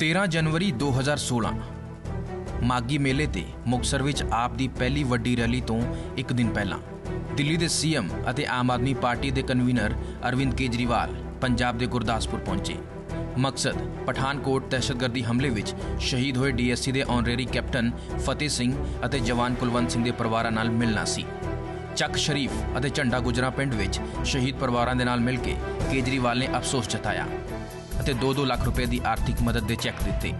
13 ਜਨਵਰੀ 2016 ਮਾਗੀ ਮੇਲੇ ਤੇ ਮੁਕਤਸਰ ਵਿੱਚ ਆਪ ਦੀ ਪਹਿਲੀ ਵੱਡੀ ਰੈਲੀ ਤੋਂ ਇੱਕ ਦਿਨ ਪਹਿਲਾਂ, ਦਿੱਲੀ ਦੇ ਸੀਐਮ ਅਤੇ ਆਮ ਆਦਮੀ ਪਾਰਟੀ ਦੇ ਕਨਵੀਨਰ ਅਰਵਿੰਦ ਕੇਜਰੀਵਾਲ ਪੰਜਾਬ ਦੇ ਗੁਰਦਾਸਪੁਰ ਪਹੁੰਚੇ। ਮਕਸਦ, ਪਠਾਨਕੋਟ ਦਹਿਸ਼ਤਗਰਦੀ ਹਮਲੇ ਵਿੱਚ ਸ਼ਹੀਦ ਹੋਏ ਡੀਐਸਸੀ ਦੇ ਆਨਰੇਰੀ ਕੈਪਟਨ ਫਤਿਹ ਸਿੰਘ ਅਤੇ ਜਵਾਨ ਕੁਲਵੰਤ ਸਿੰਘ ਦੇ ਪਰਿਵਾਰਾਂ ਨਾਲ ਮਿਲਣਾ ਸੀ। ਚੱਕ ਸ਼ਰੀਫ ਅਤੇ ਝੰਡਾ ਗੁਜਰਾ ਪਿੰਡ ਵਿੱਚ ਸ਼ਹੀਦ ਪਰਿਵਾਰਾਂ ਦੇ ਨਾਲ ਮਿਲ ਕੇ ਕੇਜਰੀਵਾਲ ਨੇ ਅਫਸੋਸ ਜਤਾਇਆ। ਅਤੇ 2-2 ਲੱਖ ਰੁਪਏ ਦੀ ਆਰਥਿਕ ਮਦਦ ਦੇ ਚੈੱਕ ਦਿੱਤੇ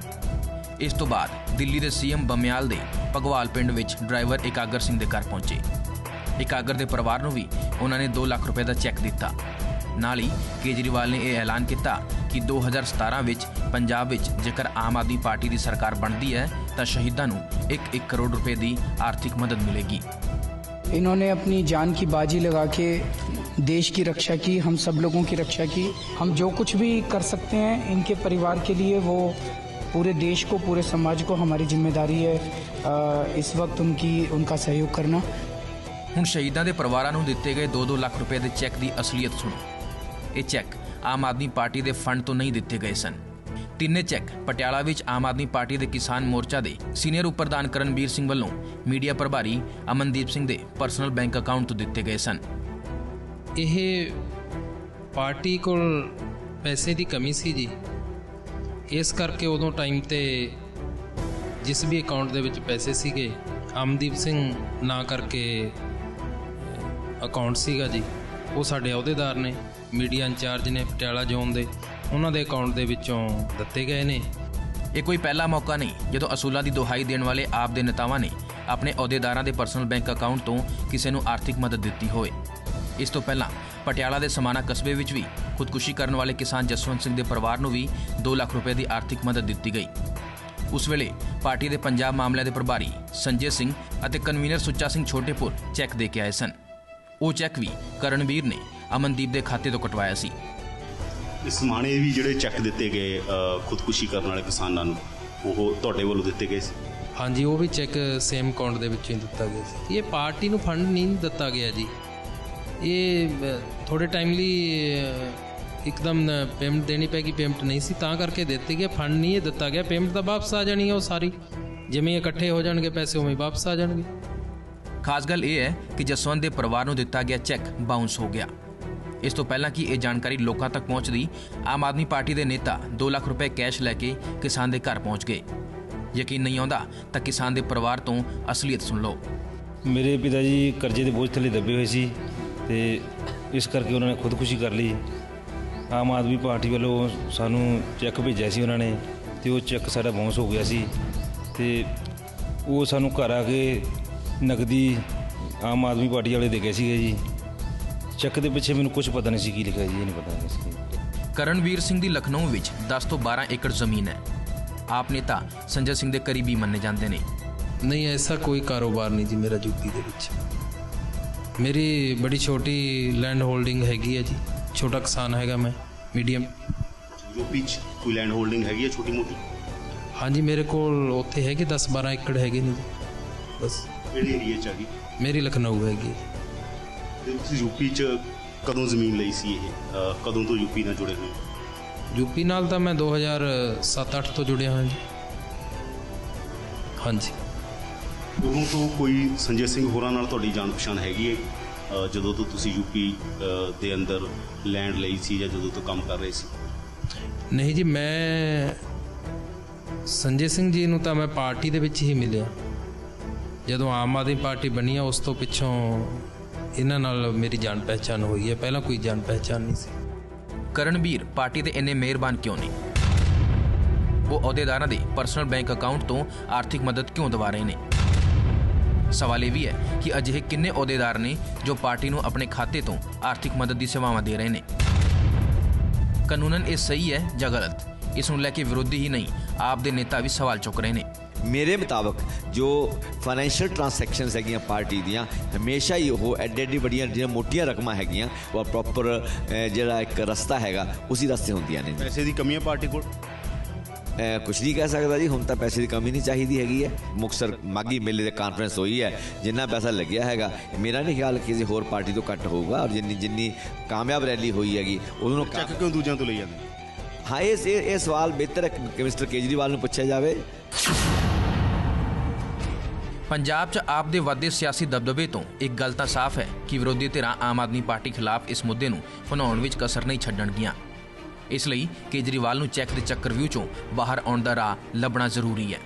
ਇਸ ਤੋਂ ਬਾਅਦ ਦਿੱਲੀ ਦੇ ਸੀਐਮ ਬਮਿਆਲ ਦੇ ਭਗਵਾਲ ਪਿੰਡ ਵਿੱਚ ਡਰਾਈਵਰ ਇਕਾਗਰ ਸਿੰਘ ਦੇ ਘਰ ਪਹੁੰਚੇ ਇਕਾਗਰ ਦੇ ਪਰਿਵਾਰ ਨੂੰ ਵੀ ਉਹਨਾਂ ਨੇ 2 ਲੱਖ ਰੁਪਏ ਦਾ ਚੈੱਕ ਦਿੱਤਾ ਨਾਲ ਹੀ ਕੇਜਰੀਵਾਲ ਨੇ ਇਹ ਐਲਾਨ ਕੀਤਾ ਕਿ 2017 ਵਿੱਚ ਪੰਜਾਬ ਵਿੱਚ ਜੇਕਰ ਆਮ ਆਦਮੀ ਪਾਰਟੀ ਦੀ ਸਰਕਾਰ ਬਣਦੀ ਹੈ ਤਾਂ ਸ਼ਹੀਦਾਂ ਨੂੰ 1-1 ਕਰੋੜ ਰੁਪਏ ਦੀ ਆਰਥਿਕ ਮਦਦ ਮਿਲੇਗੀ इन्होंने अपनी जान की बाजी लगा के देश की रक्षा की हम सब लोगों की रक्षा की हम जो कुछ भी कर सकते हैं इनके परिवार के लिए वो पूरे देश को पूरे समाज को हमारी जिम्मेदारी है अ, इस वक्त उनकी उनका सहयोग करना ਹੁਣ ਸ਼ਹੀਦਾਂ ਦੇ ਪਰਿਵਾਰਾਂ ਨੂੰ ਦਿੱਤੇ ਗਏ 2-2 ਲੱਖ ਰੁਪਏ ਦੇ ਚੈੱਕ ਦੀ ਅਸਲੀਅਤ ਸੁਣੋ ਇਹ ਚੈੱਕ ਆਮ ਆਦਮੀ ਪਾਰਟੀ ਦੇ ਫੰਡ ਤੋਂ ਨਹੀਂ ਦਿੱਤੇ ਗਏ ਸਨ ਤਿੰਨੇ ਚੈੱਕ ਪਟਿਆਲਾ ਵਿੱਚ ਆਮ ਆਦਮੀ ਪਾਰਟੀ ਦੇ ਕਿਸਾਨ ਮੋਰਚਾ ਦੇ ਸੀਨੀਅਰ ਉਪ ਪ੍ਰਧਾਨ ਕਰਨਵੀਰ ਸਿੰਘ ਵੱਲੋਂ ਮੀਡੀਆ ਪ੍ਰਭਾਰੀ ਅਮਨਦੀਪ ਸਿੰਘ ਦੇ ਪਰਸਨਲ ਬੈਂਕ ਅਕਾਊਂਟ ਤੋਂ ਦਿੱਤੇ ਗਏ ਸਨ ਇਹ ਪਾਰਟੀ ਕੋਲ ਪੈਸੇ ਦੀ ਕਮੀ ਸੀ ਜੀ। ਇਸ ਕਰਕੇ ਉਦੋਂ ਟਾਈਮ ਤੇ ਜਿਸ ਵੀ ਅਕਾਊਂਟ ਦੇ ਵਿੱਚ ਪੈਸੇ ਸੀਗੇ ਅਮਦੀਪ ਸਿੰਘ ਨਾਂ ਕਰਕੇ ਅਕਾਊਂਟ ਸੀਗਾ ਜੀ, ਉਹ ਸਾਡੇ ਅਹੁਦੇਦਾਰ ਨੇ ਮੀਡੀਆ ਇੰਚਾਰਜ ਨੇ ਪਟਿਆਲਾ ਜ਼ੋਨ ਦੇ, ਉਹਨਾਂ ਦੇ ਅਕਾਊਂਟ ਦੇ ਵਿੱਚੋਂ ਦਿੱਤੇ ਗਏ ਨੇ। ਇਹ ਕੋਈ ਪਹਿਲਾ ਮੌਕਾ ਨਹੀਂ, ਜਦੋਂ ਅਸੂਲਾਂ ਦੀ ਦੁਹਾਈ ਦੇਣ ਵਾਲੇ ਆਪ ਦੇ ਨੇਤਾਵਾਂ ਨੇ ਆਪਣੇ ਅਹੁਦੇਦਾਰਾਂ ਦੇ ਪਰਸਨਲ ਬੈਂਕ ਅਕਾਊਂਟ ਤੋਂ ਕਿਸੇ ਨੂੰ ਆਰਥਿਕ ਮਦਦ ਦਿੱਤੀ ਹੋਵੇ। ਇਸ ਤੋਂ ਪਹਿਲਾਂ ਪਟਿਆਲਾ ਦੇ ਸਮਾਣਾ ਕਸਬੇ ਵਿੱਚ ਵੀ ਖੁਦਕੁਸ਼ੀ ਕਰਨ ਵਾਲੇ ਕਿਸਾਨ ਜਸਵੰਤ ਸਿੰਘ ਦੇ ਪਰਿਵਾਰ ਨੂੰ ਵੀ 2 ਲੱਖ ਰੁਪਏ ਦੀ ਆਰਥਿਕ ਮਦਦ ਦਿੱਤੀ ਗਈ। ਉਸ ਵੇਲੇ ਪਾਰਟੀ ਦੇ ਪੰਜਾਬ ਮਾਮਲਿਆਂ ਦੇ ਪ੍ਰਭਾਰੀ ਸੰਜੇ ਸਿੰਘ ਅਤੇ ਕਨਵੀਨਰ ਸੁੱਚਾ ਸਿੰਘ ਛੋਟੇਪੁਰ ਚੈੱਕ ਦੇ ਕੇ ਆਏ ਸਨ। ਉਹ ਚੈੱਕ ਵੀ ਕਰਨਵੀਰ ਨੇ ਅਮਨਦੀਪ ਦੇ ਖਾਤੇ ਤੋਂ ਕਟਵਾਇਆ ਸੀ। ਇਸ ਮਾਣੇ ਵੀ ਜਿਹੜੇ ਚੈੱਕ ਦਿੱਤੇ ਗਏ ਖੁਦਕੁਸ਼ੀ ਕਰਨ ਵਾਲੇ ਕਿਸਾਨਾਂ ਨੂੰ ਉਹ ਤੁਹਾਡੇ ਵੱਲੋਂ ਦਿੱਤੇ ਗਏ ਸੀ? ਹਾਂਜੀ ਉਹ ਵੀ ਚੈੱਕ ਸੇਮ ਅਕਾਊਂਟ ਦੇ ਵਿੱਚੋਂ ਹੀ ਦਿੱਤਾ ਗਿਆ ਸੀ। ਇਹ ਪਾਰਟੀ ਨੂੰ ਫੰਡ ਨਹੀਂ ਦਿੱਤਾ ਗਿਆ ਜੀ। ਇਹ ਥੋੜੇ ਟਾਈਮ ਲਈ ਅ, ਇੱਕਦਮ ਪੇਮੈਂਟ ਦੇਣੀ ਪੈਗੀ ਪੇਮੈਂਟ ਨਹੀਂ ਸੀ ਤਾਂ ਕਰਕੇ ਦਿੱਤੇ ਗਏ ਫੰਡ ਨਹੀਂ ਇਹ ਦਿੱਤਾ ਗਿਆ ਪੇਮੈਂਟ ਤਾਂ ਵਾਪਸ ਆ ਜਾਣੀ ਹੈ ਉਹ ਸਾਰੀ। ਜਿਵੇਂ ਇਕੱਠੇ ਹੋ ਜਾਣਗੇ ਪੈਸੇ ਉਵੇਂ ਵਾਪਸ ਆ ਜਾਣਗੇ। ਖਾਸ ਗੱਲ ਇਹ ਹੈ ਕਿ ਜਸਵੰਤ ਦੇ ਪਰਿਵਾਰ ਨੂੰ ਦਿੱਤਾ ਗਿਆ ਚੈੱਕ ਬਾਉਂਸ ਹੋ ਗਿਆ। ਇਸ ਤੋਂ ਪਹਿਲਾਂ ਕਿ ਇਹ ਜਾਣਕਾਰੀ ਲੋਕਾਂ ਤੱਕ ਪਹੁੰਚਦੀ ਆਮ ਆਦਮੀ ਪਾਰਟੀ ਦੇ ਨੇਤਾ 2 ਲੱਖ ਰੁਪਏ ਕੈਸ਼ ਲੈ ਕੇ ਕਿਸਾਨ ਦੇ ਘਰ ਪਹੁੰਚ ਗਏ। ਯਕੀਨ ਨਹੀਂ ਆਉਂਦਾ ਤਾਂ ਕਿਸਾਨ ਦੇ ਪਰਿਵਾਰ ਤੋਂ ਅਸਲੀਅਤ ਸੁਣ ਲਓ। ਮੇਰੇ ਪਿਤਾ ਜੀ ਕਰਜ਼ੇ ਦੇ ਬੋਝ ਥੱਲੇ ਦੱਬੇ ਹੋਏ ਸੀ। ਤੇ ਇਸ ਕਰਕੇ ਉਹਨਾਂ ਨੇ ਖੁਦਕੁਸ਼ੀ ਕਰ ਲਈ। ਆਮ ਆਦਮੀ ਪਾਰਟੀ ਵੱਲੋਂ ਸਾਨੂੰ ਚੈੱਕ ਭੇਜਿਆ ਸੀ ਉਹਨਾਂ ਨੇ ਤੇ ਉਹ ਚੈੱਕ ਸਾਡਾ ਬਾਉਂਸ ਹੋ ਗਿਆ ਸੀ ਤੇ ਉਹ ਸਾਨੂੰ ਘਰ ਆ ਕੇ ਨਗਦੀ ਆਮ ਆਦਮੀ ਪਾਰਟੀ ਵਾਲੇ ਦੇ ਗਏ ਸੀਗੇ ਜੀ। ਚੈੱਕ ਦੇ ਪਿੱਛੇ ਮੈਨੂੰ ਕੁਝ ਪਤਾ ਨਹੀਂ ਸੀ ਕੀ ਲਿਖਿਆ ਜੀ ਇਹ ਨਹੀਂ ਪਤਾ ਸੀ। ਕਰਨਵੀਰ ਸਿੰਘ ਦੀ ਲਖਨਊ ਵਿੱਚ 10 ਤੋਂ 12 ਏਕੜ ਜ਼ਮੀਨ ਹੈ। ਆਪ ਨੇਤਾ ਸੰਜੇ ਸਿੰਘ ਦੇ ਕਰੀਬੀ ਮੰਨੇ ਜਾਂਦੇ ਨੇ। ਨਹੀਂ ਐਸਾ ਕੋਈ ਕਾਰੋਬਾਰ ਨਹੀਂ ਜੀ ਮੇਰਾ ਯੂਪੀ ਦੇ ਵਿੱਚ। ਮੇਰੀ ਬੜੀ ਛੋਟੀ ਲੈਂਡ ਹੋਲਡਿੰਗ ਹੈਗੀ ਹੈ ਜੀ ਛੋਟਾ ਕਿਸਾਨ ਹੈਗਾ ਮੈਂ ਮੀਡੀਅਮ ਯੂਪੀ 'ਚ ਕੋਈ ਲੈਂਡ ਹੋਲਡਿੰਗ ਹੈਗੀ ਹੈ ਛੋਟੀ ਮੋਟੀ ਹਾਂਜੀ ਮੇਰੇ ਕੋਲ ਉੱਥੇ ਹੈਗੇ 10 12 ਏਕੜ ਹੈਗੇ ਨੇ ਜੀ ਬਸ ਕਿਹੜੇ ਏਰੀਆ 'ਚ ਹੈਗੀ ਮੇਰੀ ਲਖਨਊ ਹੈਗੀ ਹੈ। ਤੇ ਤੁਸੀਂ ਯੂਪੀ 'ਚ ਕਦੋਂ ਜ਼ਮੀਨ ਲਈ ਸੀ ਇਹ ਅ, ਕਦੋਂ ਤੋਂ ਯੂਪੀ ਨਾਲ ਜੁੜੇ ਹੋਏ ਯੂਪੀ ਨਾਲ ਤਾਂ ਮੈਂ 2007-8 ਤੋਂ ਜੁੜਿਆ ਹਾਂ ਜੀ ਹਾਂਜੀ ਉਦੋਂ ਤੋਂ ਕੋਈ ਸੰਜੇ ਸਿੰਘ ਹੋਰਾਂ ਨਾਲ ਤੁਹਾਡੀ ਜਾਣ ਪਛਾਣ ਹੈਗੀ ਹੈ ਜਦੋਂ ਤੋਂ ਤੁਸੀਂ ਯੂਪੀ ਦੇ ਅੰਦਰ ਲੈਂਡ ਲਈ ਸੀ ਜਾਂ ਜਦੋਂ ਤੋਂ ਕੰਮ ਕਰ ਰਹੇ ਸੀ? ਨਹੀਂ ਜੀ ਮੈਂ ਸੰਜੇ ਸਿੰਘ ਜੀ ਨੂੰ ਤਾਂ ਮੈਂ ਪਾਰਟੀ ਦੇ ਵਿੱਚ ਹੀ ਮਿਲਿਆ। ਜਦੋਂ ਆਮ ਆਦਮੀ ਪਾਰਟੀ ਬਣੀ ਆ ਉਸ ਤੋਂ ਪਿੱਛੋਂ ਇਹਨਾਂ ਨਾਲ ਮੇਰੀ ਜਾਣ ਪਹਿਚਾਣ ਹੋਈ ਹੈ। ਪਹਿਲਾਂ ਕੋਈ ਜਾਣ ਪਹਿਚਾਣ ਨਹੀਂ ਸੀ। ਕਰਨਵੀਰ ਪਾਰਟੀ ਦੇ ਇੰਨੇ ਮਿਹਰਬਾਨ ਕਿਉਂ ਨੇ ਉਹ ਅਹੁਦੇਦਾਰਾਂ ਦੇ ਪਰਸਨਲ ਬੈਂਕ ਅਕਾਊਂਟ ਤੋਂ ਆਰਥਿਕ ਮਦਦ ਕਿਉਂ ਦਵਾ ਰਹੇ ਨੇ? ਸਵਾਲ ਇਹ ਵੀ ਹੈ ਕਿ ਅਜਿਹੇ ਕਿੰਨੇ ਅਹੁਦੇਦਾਰ ਨੇ ਜੋ ਪਾਰਟੀ ਨੂੰ ਆਪਣੇ ਖਾਤੇ ਤੋਂ ਆਰਥਿਕ ਮਦਦ ਦੀ ਸੇਵਾਵਾਂ ਦੇ ਰਹੇ ਨੇ? ਕਾਨੂੰਨਨ ਇਹ ਸਹੀ ਹੈ ਜਾਂ ਗਲਤ? ਇਸ ਨੂੰ ਲੈ ਕੇ ਵਿਰੋਧੀ ਹੀ ਨਹੀਂ ਆਪ ਦੇ ਨੇਤਾ ਵੀ ਸਵਾਲ ਚੁੱਕ ਰਹੇ ਨੇ। ਮੇਰੇ ਮੁਤਾਬਕ ਜੋ ਫਾਈਨੈਂਸ਼ੀਅਲ ਟ੍ਰਾਂਜੈਕਸ਼ਨਸ ਹੈਗੀਆਂ ਪਾਰਟੀ ਦੀਆਂ ਹਮੇਸ਼ਾ ਹੀ ਉਹ ਐਡੇ ਐਡੀ ਵੱਡੀਆਂ ਜਿਹੜੀਆਂ ਮੋਟੀਆਂ ਰਕਮਾਂ ਹੈਗੀਆਂ ਉਹ ਪ੍ਰੋਪਰ ਜਿਹੜਾ ਇੱਕ ਰਸਤਾ ਹੈਗਾ ਉਸੇ ਰਸਤੇ ਹੁੰਦੀਆਂ ਨੇ ਪੈਸੇ ਦੀ ਕਮੀ ਹੈ ਪਾਰਟੀ ਕੋਲ? ਕੁਛ ਨਹੀਂ ਕਹਿ ਸਕਦਾ ਜੀ ਹੁਣ ਤਾਂ ਪੈਸੇ ਦੀ ਕਮੀ ਨਹੀਂ ਚਾਹੀਦੀ ਹੈਗੀ ਹੈ। ਮੁਕਸਰ ਮਾਗੀ ਮੇਲੇ ਦੇ ਕਾਨਫਰੰਸ ਹੋਈ ਹੈ ਜਿੰਨਾ ਪੈਸਾ ਲੱਗਿਆ ਹੈਗਾ ਮੇਰਾ ਨਹੀਂ ਖਿਆਲ ਕਿ ਕਿਸੇ ਹੋਰ ਪਾਰਟੀ ਤੋਂ ਘੱਟ ਹੋਊਗਾ ਔਰ ਜਿੰਨੀ ਜਿੰਨੀ ਕਾਮਯਾਬ ਰੈਲੀ ਹੋਈ ਹੈਗੀ ਉਹਨੂੰ ਚੈੱਕ ਕਿਉਂ ਦੂਜਿਆਂ ਤੋਂ ਲਈ ਜਾਂਦੇ? ਹਾਂ ਇਹ ਇਹ ਇਹ ਸਵਾਲ ਬਿਹਤਰ ਹੈ ਕਿ ਮਿਸਟਰ ਕੇਜਰੀਵਾਲ ਨੂੰ ਪੁੱਛਿਆ ਜਾਵੇ। ਪੰਜਾਬ 'ਚ ਆਪ ਦੇ ਵੱਧਦੇ ਸਿਆਸੀ ਦਬਦਬੇ ਤੋਂ ਇੱਕ ਗੱਲ ਤਾਂ ਸਾਫ਼ ਹੈ ਕਿ ਵਿਰੋਧੀ ਧਿਰਾਂ ਆਮ ਆਦਮੀ ਪਾਰਟੀ ਖਿਲਾਫ ਇਸ ਮੁੱਦੇ ਨੂੰ ਭੁਨਾਉਣ ਵਿੱਚ ਕਸਰ ਨਹੀਂ ਛੱਡਣਗੀਆਂ। ਇਸ ਲਈ ਕੇਜਰੀਵਾਲ ਨੂੰ ਚੈੱਕ ਦੇ ਚੱਕਰ ਵਿਊ 'ਚੋਂ ਬਾਹਰ ਆਉਣ ਦਾ ਰਾਹ ਲੱਭਣਾ ਜ਼ਰੂਰੀ ਹੈ।